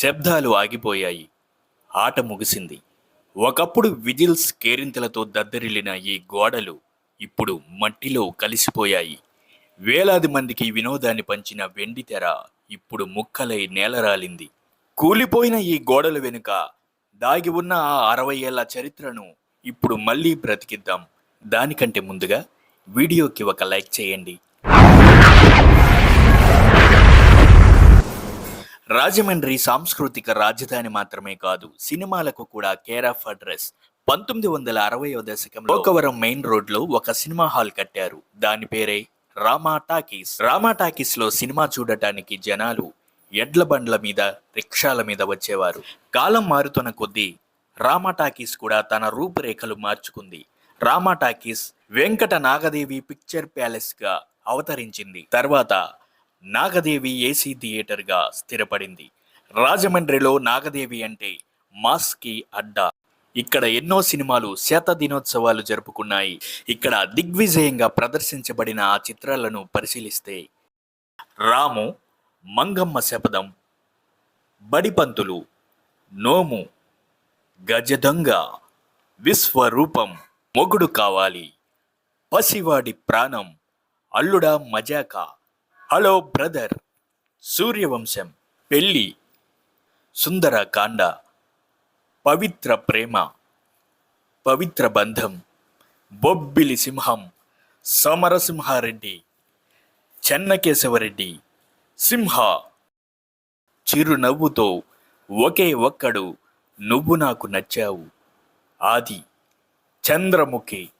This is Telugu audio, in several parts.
శబ్దాలు ఆగిపోయాయి. ఆట ముగిసింది. ఒకప్పుడు విజిల్స్ కేరింతలతో దద్దరిల్లిన ఈ గోడలు ఇప్పుడు మట్టిలో కలిసిపోయాయి. వేలాది మందికి వినోదాన్ని పంచిన వెండి తెర ఇప్పుడు ముక్కలై నేలరాలింది. కూలిపోయిన ఈ గోడల వెనుక దాగి ఉన్న ఆ అరవై ఏళ్ళ చరిత్రను ఇప్పుడు మళ్ళీ బ్రతికిద్దాం. దానికంటే ముందుగా వీడియోకి ఒక లైక్ చేయండి. రాజమండ్రి సాంస్కృతిక రాజధాని మాత్రమే కాదు సినిమాలకు కూడా కేర్ ఆఫ్ అడ్రస్. పంతొమ్మిది వందల అరవయో దశకంలో లోకవరం మెయిన్ రోడ్లో ఒక సినిమా హాల్ కట్టారు. దాని పేరే రామా టాకీస్. రామా టాకీస్లో సినిమా చూడటానికి జనాలు ఎడ్ల బండ్ల మీద రిక్షాల మీద వచ్చేవారు. కాలం మారుతున్న కొద్దీ రామా టాకీస్ కూడా తన రూపురేఖలు మార్చుకుంది. రామా టాకీస్ వెంకట నాగదేవి పిక్చర్ ప్యాలెస్గా అవతరించింది. తర్వాత నాగదేవి ఏసీ థియేటర్గా స్థిరపడింది. రాజమండ్రిలో నాగదేవి అంటే మాస్కి అడ్డా. ఇక్కడ ఎన్నో సినిమాలు శత దినోత్సవాలు జరుపుకున్నాయి. ఇక్కడ దిగ్విజయంగా ప్రదర్శించబడిన ఆ చిత్రాలను పరిశీలిస్తే రాము మంగమ్మ శపథం బడిపంతులు నోము గజదొంగ విశ్వరూపం మొగుడు కావాలి పసివాడి ప్రాణం అల్లుడా మజాకా. Hello brother. సూర్యవంశం పెళ్ళి సుందర కాండ పవిత్ర ప్రేమ పవిత్ర బంధం బొబ్బిలి సింహం సమరసింహారెడ్డి చెన్నకేశవరెడ్డి సింహ. చిరునవ్వుతో ఒకే ఒక్కడు నువ్వు నాకు నచ్చావు. ఆది చంద్రముఖి.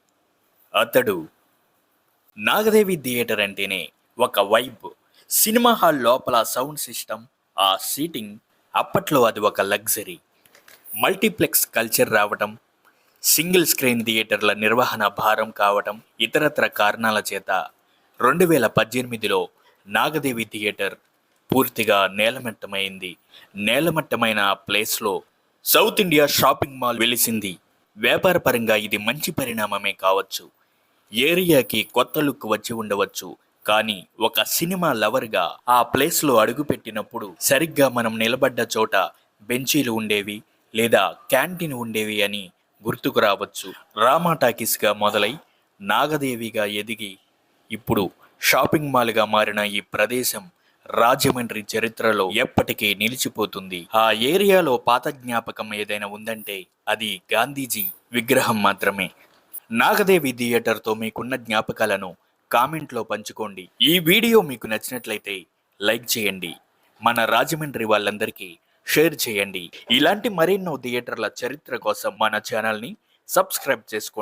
అతడు నాగదేవి థియేటర్ అంటేనే ఒక వైబ్. సినిమా హాల్ లోపల సౌండ్ సిస్టమ్ ఆ సీటింగ్ అప్పట్లో అది ఒక లగ్జరీ. మల్టీప్లెక్స్ కల్చర్ రావటం సింగిల్ స్క్రీన్ థియేటర్ల నిర్వహణ భారం కావటం ఇతరత్ర కారణాల చేత రెండు వేల పద్దెనిమిదిలో నాగదేవి థియేటర్ పూర్తిగా నేలమట్టమైంది. నేలమట్టమైన ఆ ప్లేస్లో సౌత్ ఇండియా షాపింగ్ మాల్ వెలిసింది. వ్యాపారపరంగా ఇది మంచి పరిణామమే కావచ్చు. ఏరియాకి కొత్త లుక్ వచ్చి ఉండవచ్చు. కానీ ఒక సినిమా లవర్గా ఆ ప్లేస్లో అడుగుపెట్టినప్పుడు సరిగ్గా మనం నిలబడ్డ చోట బెంచీలు ఉండేవి లేదా క్యాంటీన్ ఉండేవి అని గుర్తుకు రావచ్చు. రామా టాకీస్గా మొదలై నాగదేవిగా ఎదిగి ఇప్పుడు షాపింగ్ మాల్గా మారిన ఈ ప్రదేశం రాజమండ్రి చరిత్రలో ఎప్పటికీ నిలిచిపోతుంది. ఆ ఏరియాలో పాత జ్ఞాపకం ఏదైనా ఉందంటే అది గాంధీజీ విగ్రహం మాత్రమే. నాగదేవి థియేటర్తో మీకున్న జ్ఞాపకాలను కామెంట్లో పంచుకోండి. ఈ వీడియో మీకు నచ్చినట్లయితే లైక్ చేయండి. మన రాజమండ్రి వాళ్ళందరికీ షేర్ చేయండి. ఇలాంటి మరెన్నో థియేటర్ల చరిత్ర కోసం మన ఛానల్ని సబ్స్క్రైబ్ చేసుకోండి.